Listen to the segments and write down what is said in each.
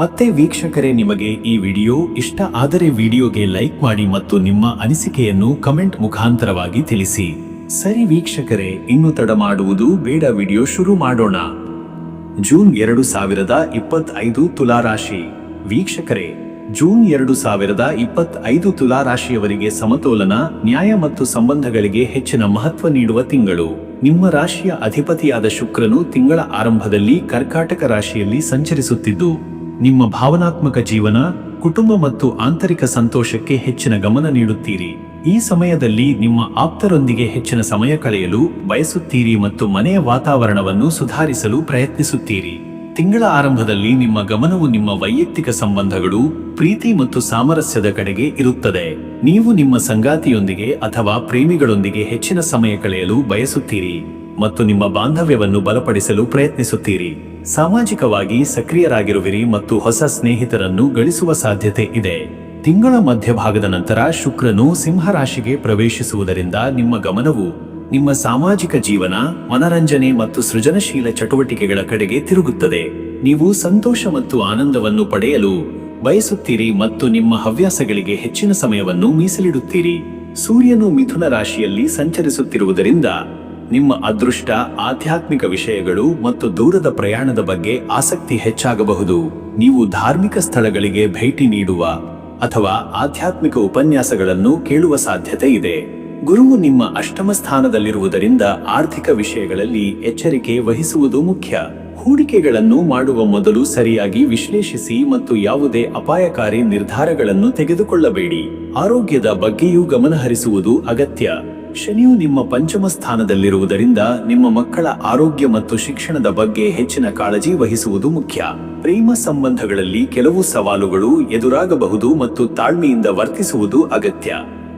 ಮತ್ತೆ ವೀಕ್ಷಕರೇ, ನಿಮಗೆ ಈ ವಿಡಿಯೋ ಇಷ್ಟ ಆದರೆ ವಿಡಿಯೋಗೆ ಲೈಕ್ ಮಾಡಿ ಮತ್ತು ನಿಮ್ಮ ಅನಿಸಿಕೆಯನ್ನು ಕಮೆಂಟ್ ಮುಖಾಂತರವಾಗಿ ತಿಳಿಸಿ. ಸರಿ ವೀಕ್ಷಕರೇ, ಇನ್ನು ತಡ ಮಾಡುವುದು ಬೇಡ ವಿಡಿಯೋ ಶುರು ಮಾಡೋಣ. ಜೂನ್ ಎರಡು ಸಾವಿರದ ಇಪ್ಪತ್ತೈದು ತುಲಾರಾಶಿ ವೀಕ್ಷಕರೇ, ಜೂನ್ ಎರಡು ಸಾವಿರದ ಇಪ್ಪತ್ತೈದು ತುಲಾರಾಶಿಯವರಿಗೆ ಸಮತೋಲನ, ನ್ಯಾಯ ಮತ್ತು ಸಂಬಂಧಗಳಿಗೆ ಹೆಚ್ಚಿನ ಮಹತ್ವ ನೀಡುವ ತಿಂಗಳು. ನಿಮ್ಮ ರಾಶಿಯ ಅಧಿಪತಿಯಾದ ಶುಕ್ರನು ತಿಂಗಳ ಆರಂಭದಲ್ಲಿ ಕರ್ಕಾಟಕ ರಾಶಿಯಲ್ಲಿ ಸಂಚರಿಸುತ್ತಿದ್ದು ನಿಮ್ಮ ಭಾವನಾತ್ಮಕ ಜೀವನ, ಕುಟುಂಬ ಮತ್ತು ಆಂತರಿಕ ಸಂತೋಷಕ್ಕೆ ಹೆಚ್ಚಿನ ಗಮನ ನೀಡುತ್ತೀರಿ. ಈ ಸಮಯದಲ್ಲಿ ನಿಮ್ಮ ಆಪ್ತರೊಂದಿಗೆ ಹೆಚ್ಚಿನ ಸಮಯ ಕಳೆಯಲು, ಬಯಸುತ್ತೀರಿ ಮತ್ತು ಮನೆಯ ವಾತಾವರಣವನ್ನು ಸುಧಾರಿಸಲು ಪ್ರಯತ್ನಿಸುತ್ತೀರಿ. ತಿಂಗಳ ಆರಂಭದಲ್ಲಿ ನಿಮ್ಮ ಗಮನವು ನಿಮ್ಮ ವೈಯಕ್ತಿಕ ಸಂಬಂಧಗಳು, ಪ್ರೀತಿ ಮತ್ತು ಸಾಮರಸ್ಯದ ಕಡೆಗೆ ಇರುತ್ತದೆ. ನೀವು ನಿಮ್ಮ ಸಂಗಾತಿಯೊಂದಿಗೆ ಅಥವಾ ಪ್ರೇಮಿಗಳೊಂದಿಗೆ ಹೆಚ್ಚಿನ ಸಮಯ ಕಳೆಯಲು ಬಯಸುತ್ತೀರಿ. ಮತ್ತು ನಿಮ್ಮ ಬಾಂಧವ್ಯವನ್ನು ಬಲಪಡಿಸಲು ಪ್ರಯತ್ನಿಸುತ್ತೀರಿ. ಸಾಮಾಜಿಕವಾಗಿ ಸಕ್ರಿಯರಾಗಿರುವಿರಿ ಮತ್ತು ಹೊಸ ಸ್ನೇಹಿತರನ್ನು ಗಳಿಸುವ ಸಾಧ್ಯತೆ ಇದೆ. ತಿಂಗಳ ಮಧ್ಯಭಾಗದ ನಂತರ ಶುಕ್ರನು ಸಿಂಹರಾಶಿಗೆ ಪ್ರವೇಶಿಸುವುದರಿಂದ ನಿಮ್ಮ ಗಮನವು ನಿಮ್ಮ ಸಾಮಾಜಿಕ ಜೀವನ, ಮನರಂಜನೆ ಮತ್ತು ಸೃಜನಶೀಲ ಚಟುವಟಿಕೆಗಳ ಕಡೆಗೆ ತಿರುಗುತ್ತದೆ. ನೀವು ಸಂತೋಷ ಮತ್ತು ಆನಂದವನ್ನು ಪಡೆಯಲು ಬಯಸುತ್ತೀರಿ ಮತ್ತು ನಿಮ್ಮ ಹವ್ಯಾಸಗಳಿಗೆ ಹೆಚ್ಚಿನ ಸಮಯವನ್ನು ಮೀಸಲಿಡುತ್ತೀರಿ. ಸೂರ್ಯನು ಮಿಥುನ ರಾಶಿಯಲ್ಲಿ ಸಂಚರಿಸುತ್ತಿರುವುದರಿಂದ ನಿಮ್ಮ ಅದೃಷ್ಟ, ಆಧ್ಯಾತ್ಮಿಕ ವಿಷಯಗಳು ಮತ್ತು ದೂರದ ಪ್ರಯಾಣದ ಬಗ್ಗೆ ಆಸಕ್ತಿ ಹೆಚ್ಚಾಗಬಹುದು. ನೀವು ಧಾರ್ಮಿಕ ಸ್ಥಳಗಳಿಗೆ ಭೇಟಿ ನೀಡುವ ಅಥವಾ ಆಧ್ಯಾತ್ಮಿಕ ಉಪನ್ಯಾಸಗಳನ್ನು ಕೇಳುವ ಸಾಧ್ಯತೆ ಇದೆ. ಗುರುವು ನಿಮ್ಮ ಅಷ್ಟಮ ಸ್ಥಾನದಲ್ಲಿರುವುದರಿಂದ ಆರ್ಥಿಕ ವಿಷಯಗಳಲ್ಲಿ ಎಚ್ಚರಿಕೆ ವಹಿಸುವುದು ಮುಖ್ಯ. ಹೂಡಿಕೆಗಳನ್ನು ಮಾಡುವ ಮೊದಲು ಸರಿಯಾಗಿ ವಿಶ್ಲೇಷಿಸಿ ಮತ್ತು ಯಾವುದೇ ಅಪಾಯಕಾರಿ ನಿರ್ಧಾರಗಳನ್ನು ತೆಗೆದುಕೊಳ್ಳಬೇಡಿ. ಆರೋಗ್ಯದ ಬಗ್ಗೆಯೂ ಗಮನಹರಿಸುವುದು ಅಗತ್ಯ. ಶನಿಯು ನಿಮ್ಮ ಪಂಚಮ ಸ್ಥಾನದಲ್ಲಿರುವುದರಿಂದ ನಿಮ್ಮ ಮಕ್ಕಳ ಆರೋಗ್ಯ ಮತ್ತು ಶಿಕ್ಷಣದ ಬಗ್ಗೆ ಹೆಚ್ಚಿನ ಕಾಳಜಿ ವಹಿಸುವುದು ಮುಖ್ಯ. ಪ್ರೇಮ ಸಂಬಂಧಗಳಲ್ಲಿ ಕೆಲವು ಸವಾಲುಗಳು ಎದುರಾಗಬಹುದು ಮತ್ತು ತಾಳ್ಮೆಯಿಂದ ವರ್ತಿಸುವುದು ಅಗತ್ಯ.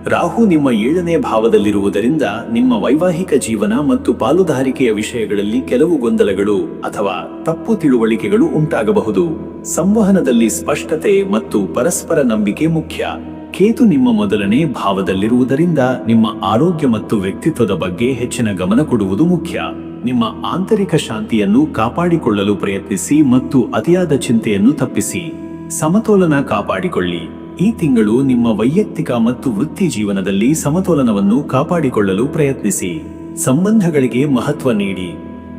ರಾಹು ನಿಮ್ಮ ಏಳನೇ ಭಾವದಲ್ಲಿರುವುದರಿಂದ ನಿಮ್ಮ ವೈವಾಹಿಕ ಜೀವನ ಮತ್ತು ಪಾಲುದಾರಿಕೆಯ ವಿಷಯಗಳಲ್ಲಿ ಕೆಲವು ಗೊಂದಲಗಳು ಅಥವಾ ತಪ್ಪು ತಿಳುವಳಿಕೆಗಳು ಉಂಟಾಗಬಹುದು. ಸಂವಹನದಲ್ಲಿ ಸ್ಪಷ್ಟತೆ ಮತ್ತು ಪರಸ್ಪರ ನಂಬಿಕೆ ಮುಖ್ಯ. ಕೇತು ನಿಮ್ಮ ಮೊದಲನೇ ಭಾವದಲ್ಲಿರುವುದರಿಂದ ನಿಮ್ಮ ಆರೋಗ್ಯ ಮತ್ತು ವ್ಯಕ್ತಿತ್ವದ ಬಗ್ಗೆ ಹೆಚ್ಚಿನ ಗಮನ ಕೊಡುವುದು ಮುಖ್ಯ. ನಿಮ್ಮ ಆಂತರಿಕ ಶಾಂತಿಯನ್ನು ಕಾಪಾಡಿಕೊಳ್ಳಲು ಪ್ರಯತ್ನಿಸಿ ಮತ್ತು ಅತಿಯಾದ ಚಿಂತೆಯನ್ನು ತಪ್ಪಿಸಿ. ಸಮತೋಲನ ಕಾಪಾಡಿಕೊಳ್ಳಿ. ಈ ತಿಂಗಳು ನಿಮ್ಮ ವೈಯಕ್ತಿಕ ಮತ್ತು ವೃತ್ತಿ ಜೀವನದಲ್ಲಿ ಸಮತೋಲನವನ್ನು ಕಾಪಾಡಿಕೊಳ್ಳಲು ಪ್ರಯತ್ನಿಸಿ. ಸಂಬಂಧಗಳಿಗೆ ಮಹತ್ವ ನೀಡಿ.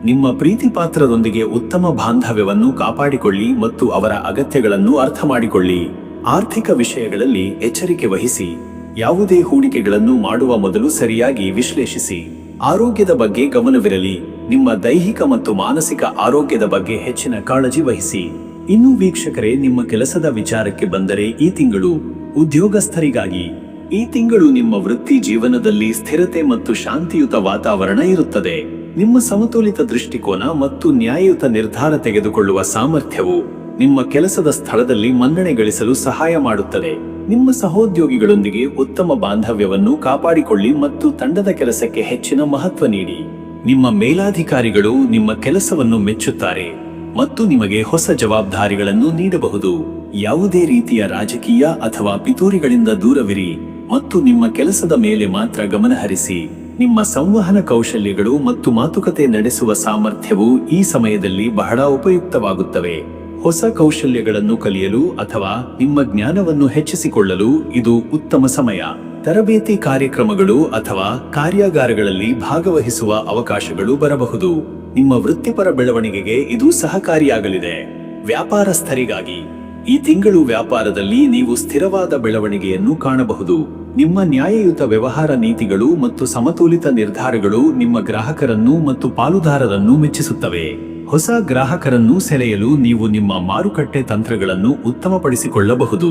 ನಿಮ್ಮ ಪ್ರೀತಿಪಾತ್ರರೊಂದಿಗೆ ಉತ್ತಮ ಬಾಂಧವ್ಯವನ್ನು ಕಾಪಾಡಿಕೊಳ್ಳಿ ಮತ್ತು ಅವರ ಅಗತ್ಯಗಳನ್ನು ಅರ್ಥ ಮಾಡಿಕೊಳ್ಳಿ. ಆರ್ಥಿಕ ವಿಷಯಗಳಲ್ಲಿ ಎಚ್ಚರಿಕೆ ವಹಿಸಿ, ಯಾವುದೇ ಹೂಡಿಕೆಗಳನ್ನು ಮಾಡುವ ಮೊದಲು ಸರಿಯಾಗಿ ವಿಶ್ಲೇಷಿಸಿ. ಆರೋಗ್ಯದ ಬಗ್ಗೆ ಗಮನವಿರಲಿ, ನಿಮ್ಮ ದೈಹಿಕ ಮತ್ತು ಮಾನಸಿಕ ಆರೋಗ್ಯದ ಬಗ್ಗೆ ಹೆಚ್ಚಿನ ಕಾಳಜಿ ವಹಿಸಿ. ಇನ್ನು ವೀಕ್ಷಕರೇ, ನಿಮ್ಮ ಕೆಲಸದ ವಿಚಾರಕ್ಕೆ ಬಂದರೆ ಈ ತಿಂಗಳು ಉದ್ಯೋಗಸ್ಥರಿಗಾಗಿ. ಈ ತಿಂಗಳು ನಿಮ್ಮ ವೃತ್ತಿ ಜೀವನದಲ್ಲಿ ಸ್ಥಿರತೆ ಮತ್ತು ಶಾಂತಿಯುತ ವಾತಾವರಣ ಇರುತ್ತದೆ. ನಿಮ್ಮ ಸಮತೋಲಿತ ದೃಷ್ಟಿಕೋನ ಮತ್ತು ನ್ಯಾಯಯುತ ನಿರ್ಧಾರ ತೆಗೆದುಕೊಳ್ಳುವ ಸಾಮರ್ಥ್ಯವು ನಿಮ್ಮ ಕೆಲಸದ ಸ್ಥಳದಲ್ಲಿ ಮನ್ನಣೆ ಗಳಿಸಲು ಸಹಾಯ ಮಾಡುತ್ತದೆ. ನಿಮ್ಮ ಸಹೋದ್ಯೋಗಿಗಳೊಂದಿಗೆ ಉತ್ತಮ ಬಾಂಧವ್ಯವನ್ನು ಕಾಪಾಡಿಕೊಳ್ಳಿ ಮತ್ತು ತಂಡದ ಕೆಲಸಕ್ಕೆ ಹೆಚ್ಚಿನ ಮಹತ್ವ ನೀಡಿ. ನಿಮ್ಮ ಮೇಲಾಧಿಕಾರಿಗಳು ನಿಮ್ಮ ಕೆಲಸವನ್ನು ಮೆಚ್ಚುತ್ತಾರೆ ಮತ್ತು ನಿಮಗೆ ಹೊಸ ಜವಾಬ್ದಾರಿಗಳನ್ನು ನೀಡಬಹುದು. ಯಾವುದೇ ರೀತಿಯ ರಾಜಕೀಯ ಅಥವಾ ಪಿತೂರಿಗಳಿಂದ ದೂರವಿರಿ ಮತ್ತು ನಿಮ್ಮ ಕೆಲಸದ ಮೇಲೆ ಮಾತ್ರ ಗಮನಹರಿಸಿ ನಿಮ್ಮ ಸಂವಹನ ಕೌಶಲ್ಯಗಳು ಮತ್ತು ಮಾತುಕತೆ ನಡೆಸುವ ಸಾಮರ್ಥ್ಯವು ಈ ಸಮಯದಲ್ಲಿ ಬಹಳ ಉಪಯುಕ್ತವಾಗುತ್ತವೆ. ಹೊಸ ಕೌಶಲ್ಯಗಳನ್ನು ಕಲಿಯಲು ಅಥವಾ ನಿಮ್ಮ ಜ್ಞಾನವನ್ನು ಹೆಚ್ಚಿಸಿಕೊಳ್ಳಲು ಇದು ಉತ್ತಮ ಸಮಯ. ತರಬೇತಿ ಕಾರ್ಯಕ್ರಮಗಳು ಅಥವಾ ಕಾರ್ಯಾಗಾರಗಳಲ್ಲಿ ಭಾಗವಹಿಸುವ ಅವಕಾಶಗಳು ಬರಬಹುದು. ನಿಮ್ಮ ವೃತ್ತಿಪರ ಬೆಳವಣಿಗೆಗೆ ಇದು ಸಹಕಾರಿಯಾಗಲಿದೆ. ವ್ಯಾಪಾರಸ್ಥರಿಗಾಗಿ. ಈ ತಿಂಗಳು ವ್ಯಾಪಾರದಲ್ಲಿ ನೀವು ಸ್ಥಿರವಾದ ಬೆಳವಣಿಗೆಯನ್ನು ಕಾಣಬಹುದು. ನಿಮ್ಮ ನ್ಯಾಯಯುತ ವ್ಯವಹಾರ ನೀತಿಗಳು ಮತ್ತು ಸಮತೋಲಿತ ನಿರ್ಧಾರಗಳು ನಿಮ್ಮ ಗ್ರಾಹಕರನ್ನು ಮತ್ತು ಪಾಲುದಾರರನ್ನು ಮೆಚ್ಚಿಸುತ್ತವೆ. ಹೊಸ ಗ್ರಾಹಕರನ್ನು ಸೆಳೆಯಲು ನೀವು ನಿಮ್ಮ ಮಾರುಕಟ್ಟೆ ತಂತ್ರಗಳನ್ನು ಉತ್ತಮಪಡಿಸಿಕೊಳ್ಳಬಹುದು.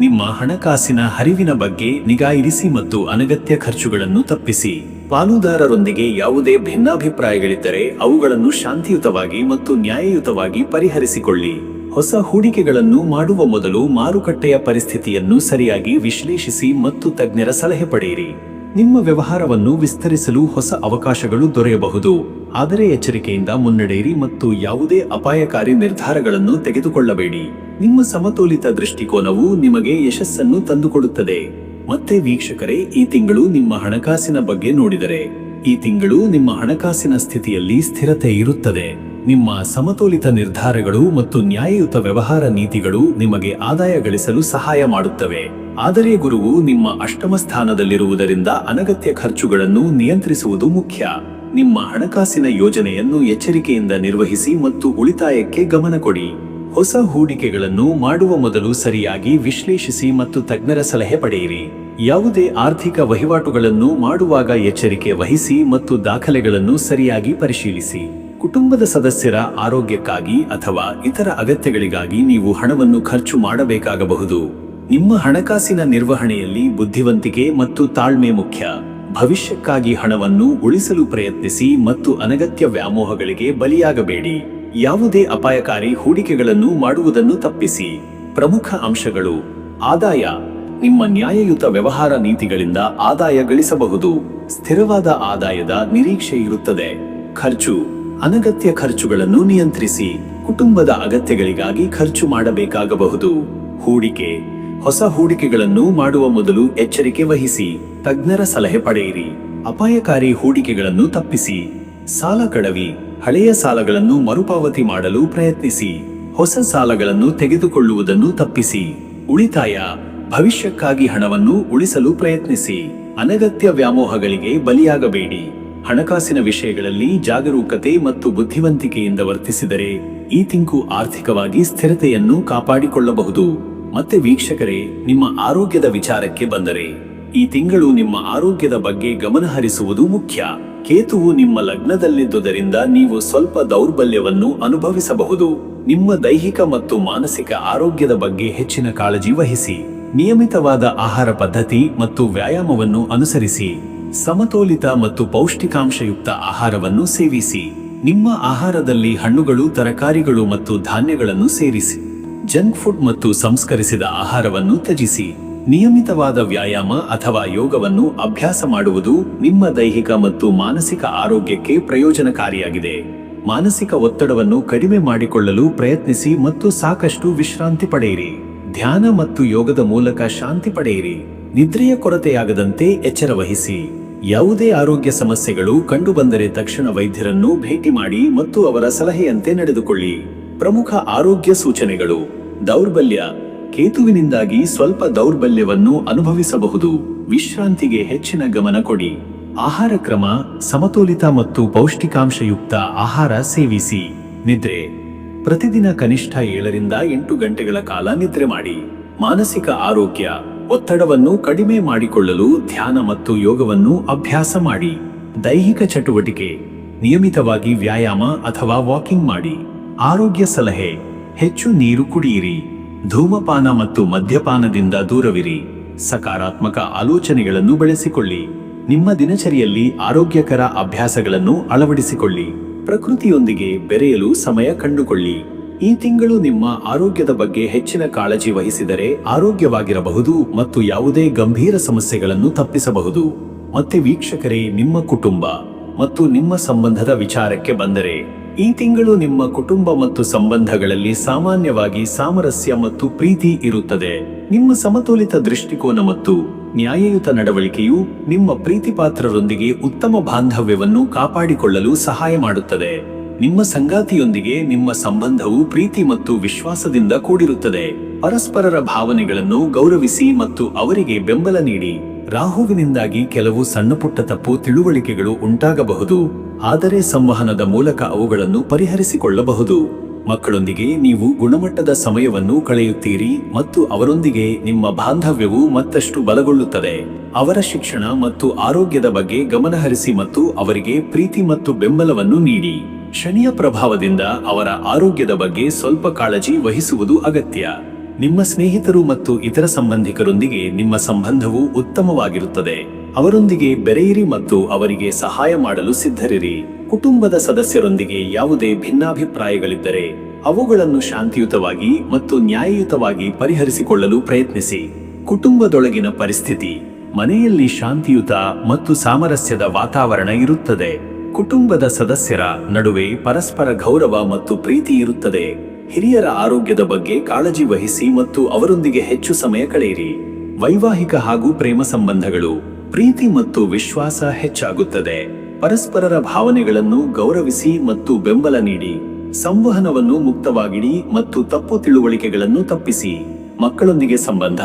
ನಿಮ್ಮ ಹಣಕಾಸಿನ ಹರಿವಿನ ಬಗ್ಗೆ ನಿಗಾ ಇರಿಸಿ ಮತ್ತು ಅನಗತ್ಯ ಖರ್ಚುಗಳನ್ನು ತಪ್ಪಿಸಿ. ಪಾಲುದಾರರೊಂದಿಗೆ ಯಾವುದೇ ಭಿನ್ನಾಭಿಪ್ರಾಯಗಳಿದ್ದರೆ ಅವುಗಳನ್ನು ಶಾಂತಿಯುತವಾಗಿ ಮತ್ತು ನ್ಯಾಯಯುತವಾಗಿ ಪರಿಹರಿಸಿಕೊಳ್ಳಿ. ಹೊಸ ಹೂಡಿಕೆಗಳನ್ನು ಮಾಡುವ ಮೊದಲು ಮಾರುಕಟ್ಟೆಯ ಪರಿಸ್ಥಿತಿಯನ್ನು ಸರಿಯಾಗಿ ವಿಶ್ಲೇಷಿಸಿ ಮತ್ತು ತಜ್ಞರ ಸಲಹೆ ಪಡೆಯಿರಿ. ನಿಮ್ಮ ವ್ಯವಹಾರವನ್ನು ವಿಸ್ತರಿಸಲು ಹೊಸ ಅವಕಾಶಗಳು ದೊರೆಯಬಹುದು. ಆದರೆ ಎಚ್ಚರಿಕೆಯಿಂದ ಮುನ್ನಡೆಯಿರಿ ಮತ್ತು ಯಾವುದೇ ಅಪಾಯಕಾರಿ ನಿರ್ಧಾರಗಳನ್ನು ತೆಗೆದುಕೊಳ್ಳಬೇಡಿ. ನಿಮ್ಮ ಸಮತೋಲಿತ ದೃಷ್ಟಿಕೋನವು ನಿಮಗೆ ಯಶಸ್ಸನ್ನು ತಂದುಕೊಡುತ್ತದೆ. ಮತ್ತೆ ವೀಕ್ಷಕರೇ, ಈ ತಿಂಗಳು ನಿಮ್ಮ ಹಣಕಾಸಿನ ಬಗ್ಗೆ ನೋಡಿದರೆ. ಈ ತಿಂಗಳು ನಿಮ್ಮ ಹಣಕಾಸಿನ ಸ್ಥಿತಿಯಲ್ಲಿ ಸ್ಥಿರತೆ ಇರುತ್ತದೆ. ನಿಮ್ಮ ಸಮತೋಲಿತ ನಿರ್ಧಾರಗಳು ಮತ್ತು ನ್ಯಾಯಯುತ ವ್ಯವಹಾರ ನೀತಿಗಳು ನಿಮಗೆ ಆದಾಯ ಗಳಿಸಲು ಸಹಾಯ ಮಾಡುತ್ತವೆ. ಆದರೆ ಗುರುವು, ನಿಮ್ಮ ಅಷ್ಟಮ ಸ್ಥಾನದಲ್ಲಿರುವುದರಿಂದ ಅನಗತ್ಯ ಖರ್ಚುಗಳನ್ನು ನಿಯಂತ್ರಿಸುವುದು ಮುಖ್ಯ. ನಿಮ್ಮ ಹಣಕಾಸಿನ ಯೋಜನೆಯನ್ನು ಎಚ್ಚರಿಕೆಯಿಂದ ನಿರ್ವಹಿಸಿ ಮತ್ತು ಉಳಿತಾಯಕ್ಕೆ ಗಮನ ಕೊಡಿ. ಹೊಸ ಹೂಡಿಕೆಗಳನ್ನು ಮಾಡುವ ಮೊದಲು ಸರಿಯಾಗಿ ವಿಶ್ಲೇಷಿಸಿ ಮತ್ತು ತಜ್ಞರ ಸಲಹೆ ಪಡೆಯಿರಿ. ಯಾವುದೇ ಆರ್ಥಿಕ ವಹಿವಾಟುಗಳನ್ನು ಮಾಡುವಾಗ ಎಚ್ಚರಿಕೆ ವಹಿಸಿ ಮತ್ತು ದಾಖಲೆಗಳನ್ನು ಸರಿಯಾಗಿ ಪರಿಶೀಲಿಸಿ. ಕುಟುಂಬದ ಸದಸ್ಯರ ಆರೋಗ್ಯಕ್ಕಾಗಿ ಅಥವಾ ಇತರ ಅಗತ್ಯಗಳಿಗಾಗಿ ನೀವು ಹಣವನ್ನು ಖರ್ಚು ಮಾಡಬೇಕಾಗಬಹುದು. ನಿಮ್ಮ ಹಣಕಾಸಿನ ನಿರ್ವಹಣೆಯಲ್ಲಿ ಬುದ್ಧಿವಂತಿಕೆ ಮತ್ತು ತಾಳ್ಮೆ ಮುಖ್ಯ. ಭವಿಷ್ಯಕ್ಕಾಗಿ ಹಣವನ್ನು ಉಳಿಸಲು ಪ್ರಯತ್ನಿಸಿ ಮತ್ತು ಅನಗತ್ಯ ವ್ಯಾಮೋಹಗಳಿಗೆ ಬಲಿಯಾಗಬೇಡಿ. ಯಾವುದೇ ಅಪಾಯಕಾರಿ ಹೂಡಿಕೆಗಳನ್ನು ಮಾಡುವುದನ್ನು ತಪ್ಪಿಸಿ. ಪ್ರಮುಖ ಅಂಶಗಳು. ಆದಾಯ. ನಿಮ್ಮ ನ್ಯಾಯಯುತ ವ್ಯವಹಾರ ನೀತಿಗಳಿಂದ ಆದಾಯ ಗಳಿಸಬಹುದು. ಸ್ಥಿರವಾದ ಆದಾಯದ ನಿರೀಕ್ಷೆ ಇರುತ್ತದೆ. ಖರ್ಚು. ಅನಗತ್ಯ ಖರ್ಚುಗಳನ್ನು ನಿಯಂತ್ರಿಸಿ ಕುಟುಂಬದ ಅಗತ್ಯಗಳಿಗಾಗಿ ಖರ್ಚು ಮಾಡಬೇಕಾಗಬಹುದು. ಹೂಡಿಕೆ, ಹೊಸ ಹೂಡಿಕೆಗಳನ್ನು ಮಾಡುವ ಮೊದಲು ಎಚ್ಚರಿಕೆ ವಹಿಸಿ, ತಜ್ಞರ ಸಲಹೆ ಪಡೆಯಿರಿ. ಅಪಾಯಕಾರಿ ಹೂಡಿಕೆಗಳನ್ನು ತಪ್ಪಿಸಿ. ಸಾಲ ಕಡವಿ ಹಳೆಯ ಸಾಲಗಳನ್ನು ಮರುಪಾವತಿ ಮಾಡಲು ಪ್ರಯತ್ನಿಸಿ. ಹೊಸ ಸಾಲಗಳನ್ನು ತೆಗೆದುಕೊಳ್ಳುವುದನ್ನು ತಪ್ಪಿಸಿ. ಉಳಿತಾಯ, ಭವಿಷ್ಯಕ್ಕಾಗಿ ಹಣವನ್ನು ಉಳಿಸಲು ಪ್ರಯತ್ನಿಸಿ. ಅನಗತ್ಯ ವ್ಯಾಮೋಹಗಳಿಗೆ ಬಲಿಯಾಗಬೇಡಿ. ಹಣಕಾಸಿನ ವಿಷಯಗಳಲ್ಲಿ ಜಾಗರೂಕತೆ ಮತ್ತು ಬುದ್ಧಿವಂತಿಕೆಯಿಂದ ವರ್ತಿಸಿದರೆ ಈ ತಿಂಕು ಆರ್ಥಿಕವಾಗಿ ಸ್ಥಿರತೆಯನ್ನು ಕಾಪಾಡಿಕೊಳ್ಳಬಹುದು. ಮತ್ತೆ ವೀಕ್ಷಕರೇ, ನಿಮ್ಮ ಆರೋಗ್ಯದ ವಿಚಾರಕ್ಕೆ ಬಂದರೆ, ಈ ತಿಂಗಳು ನಿಮ್ಮ ಆರೋಗ್ಯದ ಬಗ್ಗೆ ಗಮನಹರಿಸುವುದು ಮುಖ್ಯ. ಕೇತುವು ನಿಮ್ಮ ಲಗ್ನದಲ್ಲಿದ್ದುದರಿಂದ ನೀವು ಸ್ವಲ್ಪ ದೌರ್ಬಲ್ಯವನ್ನು ಅನುಭವಿಸಬಹುದು. ನಿಮ್ಮ ದೈಹಿಕ ಮತ್ತು ಮಾನಸಿಕ ಆರೋಗ್ಯದ ಬಗ್ಗೆ ಹೆಚ್ಚಿನ ಕಾಳಜಿ ವಹಿಸಿ. ನಿಯಮಿತವಾದ ಆಹಾರ ಪದ್ಧತಿ ಮತ್ತು ವ್ಯಾಯಾಮವನ್ನು ಅನುಸರಿಸಿ. ಸಮತೋಲಿತ ಮತ್ತು ಪೌಷ್ಟಿಕಾಂಶಯುಕ್ತ ಆಹಾರವನ್ನು ಸೇವಿಸಿ. ನಿಮ್ಮ ಆಹಾರದಲ್ಲಿ ಹಣ್ಣುಗಳು, ತರಕಾರಿಗಳು ಮತ್ತು ಧಾನ್ಯಗಳನ್ನು ಸೇರಿಸಿ. ಜಂಕ್ ಫುಡ್ ಮತ್ತು ಸಂಸ್ಕರಿಸಿದ ಆಹಾರವನ್ನು ತ್ಯಜಿಸಿ. ನಿಯಮಿತವಾದ ವ್ಯಾಯಾಮ ಅಥವಾ ಯೋಗವನ್ನು ಅಭ್ಯಾಸ ಮಾಡುವುದು ನಿಮ್ಮ ದೈಹಿಕ ಮತ್ತು ಮಾನಸಿಕ ಆರೋಗ್ಯಕ್ಕೆ ಪ್ರಯೋಜನಕಾರಿಯಾಗಿದೆ. ಮಾನಸಿಕ ಒತ್ತಡವನ್ನು ಕಡಿಮೆ ಮಾಡಿಕೊಳ್ಳಲು ಪ್ರಯತ್ನಿಸಿ ಮತ್ತು ಸಾಕಷ್ಟು ವಿಶ್ರಾಂತಿ ಪಡೆಯಿರಿ. ಧ್ಯಾನ ಮತ್ತು ಯೋಗದ ಮೂಲಕ ಶಾಂತಿ ಪಡೆಯಿರಿ. ನಿದ್ರೆಯ ಕೊರತೆಯಾಗದಂತೆ ಎಚ್ಚರ ವಹಿಸಿ ಯಾವುದೇ ಆರೋಗ್ಯ ಸಮಸ್ಯೆಗಳು ಕಂಡುಬಂದರೆ ತಕ್ಷಣ ವೈದ್ಯರನ್ನು ಭೇಟಿ ಮಾಡಿ ಮತ್ತು ಅವರ ಸಲಹೆಯಂತೆ ನಡೆದುಕೊಳ್ಳಿ. ಪ್ರಮುಖ ಆರೋಗ್ಯ ಸೂಚನೆಗಳು. ದೌರ್ಬಲ್ಯ. ಕೇತುವಿನಿಂದಾಗಿ ಸ್ವಲ್ಪ ದೌರ್ಬಲ್ಯವನ್ನು ಅನುಭವಿಸಬಹುದು. ವಿಶ್ರಾಂತಿಗೆ ಹೆಚ್ಚಿನ ಗಮನ ಕೊಡಿ. ಆಹಾರ ಕ್ರಮ, ಸಮತೋಲಿತ ಮತ್ತು ಪೌಷ್ಟಿಕಾಂಶಯುಕ್ತ ಆಹಾರ ಸೇವಿಸಿ. ನಿದ್ರೆ. ಪ್ರತಿದಿನ ಕನಿಷ್ಠ ಏಳರಿಂದ ಎಂಟು ಗಂಟೆಗಳ ಕಾಲ ನಿದ್ರೆ ಮಾಡಿ. ಮಾನಸಿಕ ಆರೋಗ್ಯ. ಒತ್ತಡವನ್ನು ಕಡಿಮೆ ಮಾಡಿಕೊಳ್ಳಲು ಧ್ಯಾನ ಮತ್ತು ಯೋಗವನ್ನು ಅಭ್ಯಾಸ ಮಾಡಿ. ದೈಹಿಕ ಚಟುವಟಿಕೆ, ನಿಯಮಿತವಾಗಿ ವ್ಯಾಯಾಮ ಅಥವಾ ವಾಕಿಂಗ್ ಮಾಡಿ. ಆರೋಗ್ಯ ಸಲಹೆ, ಹೆಚ್ಚು ನೀರು ಕುಡಿಯಿರಿ. ಧೂಮಪಾನ ಮತ್ತು ಮದ್ಯಪಾನದಿಂದ ದೂರವಿರಿ. ಸಕಾರಾತ್ಮಕ ಆಲೋಚನೆಗಳನ್ನು ಬೆಳೆಸಿಕೊಳ್ಳಿ. ನಿಮ್ಮ ದಿನಚರಿಯಲ್ಲಿ ಆರೋಗ್ಯಕರ ಅಭ್ಯಾಸಗಳನ್ನು ಅಳವಡಿಸಿಕೊಳ್ಳಿ. ಪ್ರಕೃತಿಯೊಂದಿಗೆ ಬೆರೆಯಲು ಸಮಯ ಕಂಡುಕೊಳ್ಳಿ. ಈ ತಿಂಗಳು ನಿಮ್ಮ ಆರೋಗ್ಯದ ಬಗ್ಗೆ ಹೆಚ್ಚಿನ ಕಾಳಜಿ ವಹಿಸಿದರೆ ಆರೋಗ್ಯವಾಗಿರಬಹುದು ಮತ್ತು ಯಾವುದೇ ಗಂಭೀರ ಸಮಸ್ಯೆಗಳನ್ನು ತಪ್ಪಿಸಬಹುದು. ಮತ್ತೆ ವೀಕ್ಷಕರೇ, ನಿಮ್ಮ ಕುಟುಂಬ ಮತ್ತು ನಿಮ್ಮ ಸಂಬಂಧದ ವಿಚಾರಕ್ಕೆ ಬಂದರೆ, ಈ ತಿಂಗಳು ನಿಮ್ಮ ಕುಟುಂಬ ಮತ್ತು ಸಂಬಂಧಗಳಲ್ಲಿ ಸಾಮಾನ್ಯವಾಗಿ ಸಾಮರಸ್ಯ ಮತ್ತು ಪ್ರೀತಿ ಇರುತ್ತದೆ. ನಿಮ್ಮ ಸಮತೋಲಿತ ದೃಷ್ಟಿಕೋನ ಮತ್ತು ನ್ಯಾಯಯುತ ನಡವಳಿಕೆಯು ನಿಮ್ಮ ಪ್ರೀತಿಪಾತ್ರರೊಂದಿಗೆ ಉತ್ತಮ ಬಾಂಧವ್ಯವನ್ನು ಕಾಪಾಡಿಕೊಳ್ಳಲು ಸಹಾಯ ಮಾಡುತ್ತದೆ. ನಿಮ್ಮ ಸಂಗಾತಿಯೊಂದಿಗೆ ನಿಮ್ಮ ಸಂಬಂಧವು ಪ್ರೀತಿ ಮತ್ತು ವಿಶ್ವಾಸದಿಂದ ಕೂಡಿರುತ್ತದೆ. ಪರಸ್ಪರರ ಭಾವನೆಗಳನ್ನು ಗೌರವಿಸಿ ಮತ್ತು ಅವರಿಗೆ ಬೆಂಬಲ ನೀಡಿ. ರಾಹುವಿನಿಂದಾಗಿ ಕೆಲವು ಸಣ್ಣಪುಟ್ಟ ತಪ್ಪು ತಿಳುವಳಿಕೆಗಳು ಉಂಟಾಗಬಹುದು. ಆದರೆ ಸಂವಹನದ ಮೂಲಕ ಅವುಗಳನ್ನು ಪರಿಹರಿಸಿಕೊಳ್ಳಬಹುದು. ಮಕ್ಕಳೊಂದಿಗೆ ನೀವು ಗುಣಮಟ್ಟದ ಸಮಯವನ್ನು ಕಳೆಯುತ್ತೀರಿ ಮತ್ತು ಅವರೊಂದಿಗೆ ನಿಮ್ಮ ಬಾಂಧವ್ಯವು ಮತ್ತಷ್ಟು ಬಲಗೊಳ್ಳುತ್ತದೆ. ಅವರ ಶಿಕ್ಷಣ ಮತ್ತು ಆರೋಗ್ಯದ ಬಗ್ಗೆ ಗಮನಹರಿಸಿ ಮತ್ತು ಅವರಿಗೆ ಪ್ರೀತಿ ಮತ್ತು ಬೆಂಬಲವನ್ನು ನೀಡಿ. ಶನಿಯ ಪ್ರಭಾವದಿಂದ ಅವರ ಆರೋಗ್ಯದ ಬಗ್ಗೆ ಸ್ವಲ್ಪ ಕಾಳಜಿ ವಹಿಸುವುದು ಅಗತ್ಯ. ನಿಮ್ಮ ಸ್ನೇಹಿತರು ಮತ್ತು ಇತರ ಸಂಬಂಧಿಕರೊಂದಿಗೆ ನಿಮ್ಮ ಸಂಬಂಧವು ಉತ್ತಮವಾಗಿರುತ್ತದೆ. ಅವರೊಂದಿಗೆ ಬೆರೆಯಿರಿ ಮತ್ತು ಅವರಿಗೆ ಸಹಾಯ ಮಾಡಲು ಸಿದ್ಧರಿರಿ. ಕುಟುಂಬದ ಸದಸ್ಯರೊಂದಿಗೆ ಯಾವುದೇ ಭಿನ್ನಾಭಿಪ್ರಾಯಗಳಿದ್ದರೆ, ಅವುಗಳನ್ನು ಶಾಂತಿಯುತವಾಗಿ ಮತ್ತು ನ್ಯಾಯಯುತವಾಗಿ ಪರಿಹರಿಸಿಕೊಳ್ಳಲು ಪ್ರಯತ್ನಿಸಿ. ಕುಟುಂಬದೊಳಗಿನ ಪರಿಸ್ಥಿತಿ, ಮನೆಯಲ್ಲಿ ಶಾಂತಿಯುತ ಮತ್ತು ಸಾಮರಸ್ಯದ ವಾತಾವರಣ ಇರುತ್ತದೆ. ಕುಟುಂಬದ ಸದಸ್ಯರ ನಡುವೆ ಪರಸ್ಪರ ಗೌರವ ಮತ್ತು ಪ್ರೀತಿ ಇರುತ್ತದೆ. ಹಿರಿಯರ ಆರೋಗ್ಯದ ಬಗ್ಗೆ ಕಾಳಜಿ ವಹಿಸಿ ಮತ್ತು ಅವರೊಂದಿಗೆ ಹೆಚ್ಚು ಸಮಯ ಕಳೆಯಿರಿ. ವೈವಾಹಿಕ ಹಾಗೂ ಪ್ರೇಮ ಸಂಬಂಧಗಳು, ಪ್ರೀತಿ ಮತ್ತು ವಿಶ್ವಾಸ ಹೆಚ್ಚಾಗುತ್ತದೆ. ಪರಸ್ಪರರ ಭಾವನೆಗಳನ್ನು ಗೌರವಿಸಿ ಮತ್ತು ಬೆಂಬಲ ನೀಡಿ. ಸಂವಹನವನ್ನು ಮುಕ್ತವಾಗಿಡಿ ಮತ್ತು ತಪ್ಪು ತಿಳುವಳಿಕೆಗಳನ್ನು ತಪ್ಪಿಸಿ. ಮಕ್ಕಳೊಂದಿಗೆ ಸಂಬಂಧ,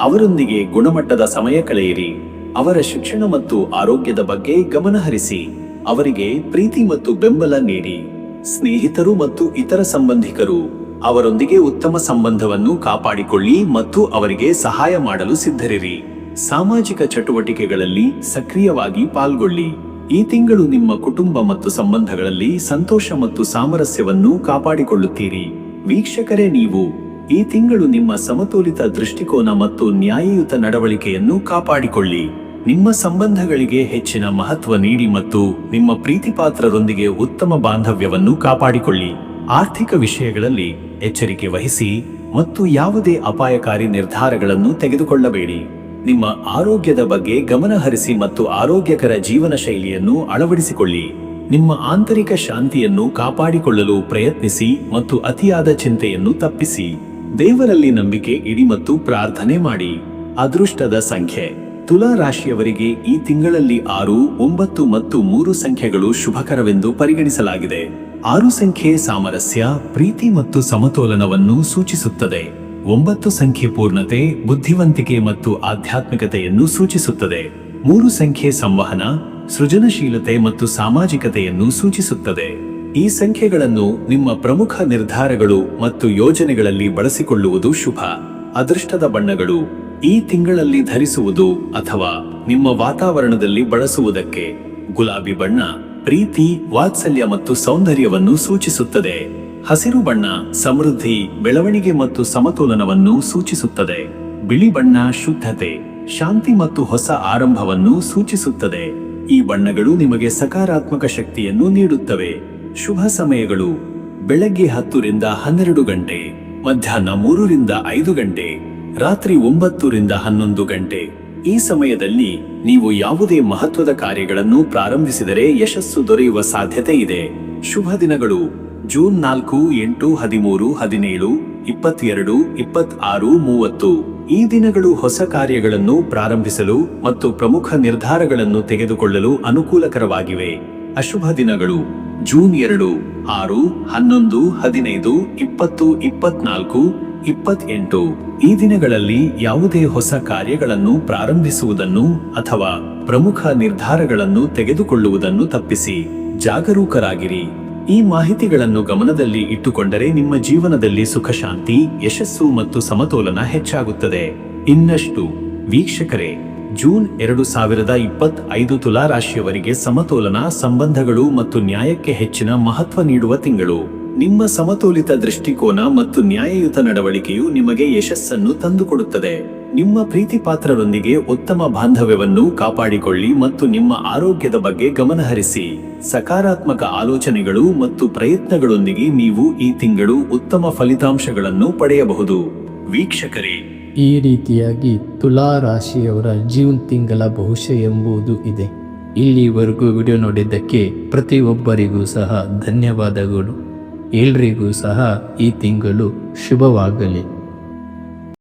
ಅವರೊಂದಿಗೆ ಗುಣಮಟ್ಟದ ಸಮಯ ಕಳೆಯಿರಿ. ಅವರ ಶಿಕ್ಷಣ ಮತ್ತು ಆರೋಗ್ಯದ ಬಗ್ಗೆ ಗಮನಹರಿಸಿ ಅವರಿಗೆ ಪ್ರೀತಿ ಮತ್ತು ಬೆಂಬಲ ನೀಡಿ. ಸ್ನೇಹಿತರು ಮತ್ತು ಇತರ ಸಂಬಂಧಿಕರು ಅವರೊಂದಿಗೆ ಉತ್ತಮ ಸಂಬಂಧವನ್ನು ಕಾಪಾಡಿಕೊಳ್ಳಿ ಮತ್ತು ಅವರಿಗೆ ಸಹಾಯ ಮಾಡಲು ಸಿದ್ಧರಿರಿ. ಸಾಮಾಜಿಕ ಚಟುವಟಿಕೆಗಳಲ್ಲಿ ಸಕ್ರಿಯವಾಗಿ ಪಾಲ್ಗೊಳ್ಳಿ. ಈ ತಿಂಗಳು ನಿಮ್ಮ ಕುಟುಂಬ ಮತ್ತು ಸಂಬಂಧಗಳಲ್ಲಿ ಸಂತೋಷ ಮತ್ತು ಸಾಮರಸ್ಯವನ್ನು ಕಾಪಾಡಿಕೊಳ್ಳುತ್ತೀರಿ. ವೀಕ್ಷಕರೇ, ನೀವು ಈ ತಿಂಗಳು ನಿಮ್ಮ ಸಮತೋಲಿತ ದೃಷ್ಟಿಕೋನ ಮತ್ತು ನ್ಯಾಯಯುತ ನಡವಳಿಕೆಯನ್ನು ಕಾಪಾಡಿಕೊಳ್ಳಿ. ನಿಮ್ಮ ಸಂಬಂಧಗಳಿಗೆ ಹೆಚ್ಚಿನ ಮಹತ್ವ ನೀಡಿ ಮತ್ತು ನಿಮ್ಮ ಪ್ರೀತಿಪಾತ್ರರೊಂದಿಗೆ ಉತ್ತಮ ಬಾಂಧವ್ಯವನ್ನು ಕಾಪಾಡಿಕೊಳ್ಳಿ. ಆರ್ಥಿಕ ವಿಷಯಗಳಲ್ಲಿ ಎಚ್ಚರಿಕೆ ವಹಿಸಿ ಮತ್ತು ಯಾವುದೇ ಅಪಾಯಕಾರಿ ನಿರ್ಧಾರಗಳನ್ನು ತೆಗೆದುಕೊಳ್ಳಬೇಡಿ. ನಿಮ್ಮ ಆರೋಗ್ಯದ ಬಗ್ಗೆ ಗಮನಹರಿಸಿ ಮತ್ತು ಆರೋಗ್ಯಕರ ಜೀವನ ಶೈಲಿಯನ್ನು ಅಳವಡಿಸಿಕೊಳ್ಳಿ. ನಿಮ್ಮ ಆಂತರಿಕ ಶಾಂತಿಯನ್ನು ಕಾಪಾಡಿಕೊಳ್ಳಲು ಪ್ರಯತ್ನಿಸಿ ಮತ್ತು ಅತಿಯಾದ ಚಿಂತೆಯನ್ನು ತಪ್ಪಿಸಿ. ದೇವರಲ್ಲಿ ನಂಬಿಕೆ ಇಡಿ ಮತ್ತು ಪ್ರಾರ್ಥನೆ ಮಾಡಿ. ಅದೃಷ್ಟದ ಸಂಖ್ಯೆ. ತುಲಾ ರಾಶಿಯವರಿಗೆ ಈ ತಿಂಗಳಲ್ಲಿ ಆರು, ಒಂಬತ್ತು ಮತ್ತು ಮೂರು ಸಂಖ್ಯೆಗಳು ಶುಭಕರವೆಂದು ಪರಿಗಣಿಸಲಾಗಿದೆ. ಆರು ಸಂಖ್ಯೆ ಸಾಮರಸ್ಯ, ಪ್ರೀತಿ ಮತ್ತು ಸಮತೋಲನವನ್ನು ಸೂಚಿಸುತ್ತದೆ. ಒಂಬತ್ತು ಸಂಖ್ಯೆ ಪೂರ್ಣತೆ, ಬುದ್ಧಿವಂತಿಕೆ ಮತ್ತು ಆಧ್ಯಾತ್ಮಿಕತೆಯನ್ನು ಸೂಚಿಸುತ್ತದೆ. ಮೂರು ಸಂಖ್ಯೆ ಸಂವಹನ, ಸೃಜನಶೀಲತೆ ಮತ್ತು ಸಾಮಾಜಿಕತೆಯನ್ನು ಸೂಚಿಸುತ್ತದೆ. ಈ ಸಂಖ್ಯೆಗಳನ್ನು ನಿಮ್ಮ ಪ್ರಮುಖ ನಿರ್ಧಾರಗಳು ಮತ್ತು ಯೋಜನೆಗಳಲ್ಲಿ ಬಳಸಿಕೊಳ್ಳುವುದು ಶುಭ. ಅದೃಷ್ಟದ ಬಣ್ಣಗಳು ಈ ತಿಂಗಳಲ್ಲಿ ಧರಿಸುವುದು ಅಥವಾ ನಿಮ್ಮ ವಾತಾವರಣದಲ್ಲಿ ಬಳಸುವುದಕ್ಕೆ ಗುಲಾಬಿ ಬಣ್ಣ, ಪ್ರೀತಿ, ವಾತ್ಸಲ್ಯ ಮತ್ತು ಸೌಂದರ್ಯವನ್ನು ಸೂಚಿಸುತ್ತದೆ. ಹಸಿರು ಬಣ್ಣ ಸಮೃದ್ಧಿ, ಬೆಳವಣಿಗೆ ಮತ್ತು ಸಮತೋಲನವನ್ನು ಸೂಚಿಸುತ್ತದೆ. ಬಿಳಿ ಬಣ್ಣ ಶುದ್ಧತೆ, ಶಾಂತಿ ಮತ್ತು ಹೊಸ ಆರಂಭವನ್ನು ಸೂಚಿಸುತ್ತದೆ. ಈ ಬಣ್ಣಗಳು ನಿಮಗೆ ಸಕಾರಾತ್ಮಕ ಶಕ್ತಿಯನ್ನು ನೀಡುತ್ತವೆ. ಶುಭ ಸಮಯಗಳು ಬೆಳಗ್ಗೆ ಹತ್ತರಿಂದ ಹನ್ನೆರಡು ಗಂಟೆ, ಮಧ್ಯಾಹ್ನ ಮೂರರಿಂದ ಐದು ಗಂಟೆ. ರಾತ್ರಿ ಒಂಬತ್ತರಿಂದ ಹನ್ನೊಂದು ಗಂಟೆ. ಈ ಸಮಯದಲ್ಲಿ ನೀವು ಯಾವುದೇ ಮಹತ್ವದ ಕಾರ್ಯಗಳನ್ನು ಪ್ರಾರಂಭಿಸಿದರೆ ಯಶಸ್ಸು ದೊರೆಯುವ ಸಾಧ್ಯತೆ ಇದೆ. ಶುಭ ದಿನಗಳು. ಜೂನ್ ನಾಲ್ಕು, ಎಂಟು, ಹದಿಮೂರು, ಹದಿನೇಳು, ಇಪ್ಪತ್ತೆರಡು, ಇಪ್ಪತ್ತಾರು, ಮೂವತ್ತು. ಈ ದಿನಗಳು ಹೊಸ ಕಾರ್ಯಗಳನ್ನು ಪ್ರಾರಂಭಿಸಲು ಮತ್ತು ಪ್ರಮುಖ ನಿರ್ಧಾರಗಳನ್ನು ತೆಗೆದುಕೊಳ್ಳಲು ಅನುಕೂಲಕರವಾಗಿವೆ. ಅಶುಭ ದಿನಗಳು. ಜೂನ್ ಎರಡು, ಆರು, ಹನ್ನೊಂದು, ಹದಿನೈದು, ಇಪ್ಪತ್ತು, ಇಪ್ಪತ್ನಾಲ್ಕು ಇಪ್ಪತ್ತೆಂಟು. ಈ ದಿನಗಳಲ್ಲಿ ಯಾವುದೇ ಹೊಸ ಕಾರ್ಯಗಳನ್ನು ಪ್ರಾರಂಭಿಸುವುದನ್ನು ಅಥವಾ ಪ್ರಮುಖ ನಿರ್ಧಾರಗಳನ್ನು ತೆಗೆದುಕೊಳ್ಳುವುದನ್ನು ತಪ್ಪಿಸಿ ಜಾಗರೂಕರಾಗಿರಿ. ಈ ಮಾಹಿತಿಗಳನ್ನು ಗಮನದಲ್ಲಿ ಇಟ್ಟುಕೊಂಡರೆ ನಿಮ್ಮ ಜೀವನದಲ್ಲಿ ಸುಖಶಾಂತಿ, ಯಶಸ್ಸು ಮತ್ತು ಸಮತೋಲನ ಹೆಚ್ಚಾಗುತ್ತದೆ. ಇನ್ನಷ್ಟು, ವೀಕ್ಷಕರೇ, ಜೂನ್ ಎರಡು ಸಾವಿರದ ಇಪ್ಪತ್ತ್ ಐದು ತುಲಾ ರಾಶಿಯವರಿಗೆ ಸಮತೋಲನ, ಸಂಬಂಧಗಳು ಮತ್ತು ನ್ಯಾಯಕ್ಕೆ ಹೆಚ್ಚಿನ ಮಹತ್ವ ನೀಡುವ ತಿಂಗಳು. ನಿಮ್ಮ ಸಮತೋಲಿತ ದೃಷ್ಟಿಕೋನ ಮತ್ತು ನ್ಯಾಯಯುತ ನಡವಳಿಕೆಯು ನಿಮಗೆ ಯಶಸ್ಸನ್ನು ತಂದುಕೊಡುತ್ತದೆ. ನಿಮ್ಮ ಪ್ರೀತಿಪಾತ್ರರೊಂದಿಗೆ ಉತ್ತಮ ಬಾಂಧವ್ಯವನ್ನು ಕಾಪಾಡಿಕೊಳ್ಳಿ ಮತ್ತು ನಿಮ್ಮ ಆರೋಗ್ಯದ ಬಗ್ಗೆ ಗಮನಹರಿಸಿ. ಸಕಾರಾತ್ಮಕ ಆಲೋಚನೆಗಳು ಮತ್ತು ಪ್ರಯತ್ನಗಳೊಂದಿಗೆ ನೀವು ಈ ತಿಂಗಳು ಉತ್ತಮ ಫಲಿತಾಂಶಗಳನ್ನು ಪಡೆಯಬಹುದು. ವೀಕ್ಷಕರೇ, ಈ ರೀತಿಯಾಗಿ ತುಲಾ ರಾಶಿಯವರ ಜೀವನ್ ತಿಂಗಳ ಭವಿಷ್ಯ ಎಂಬುದು ಇದೆ. ಇಲ್ಲಿವರೆಗೂ ವಿಡಿಯೋ ನೋಡಿದ್ದಕ್ಕೆ ಪ್ರತಿಯೊಬ್ಬರಿಗೂ ಸಹ ಧನ್ಯವಾದಗಳು. ಎಲ್ರಿಗೂ ಸಹ ಈ ತಿಂಗಳು ಶುಭವಾಗಲಿ.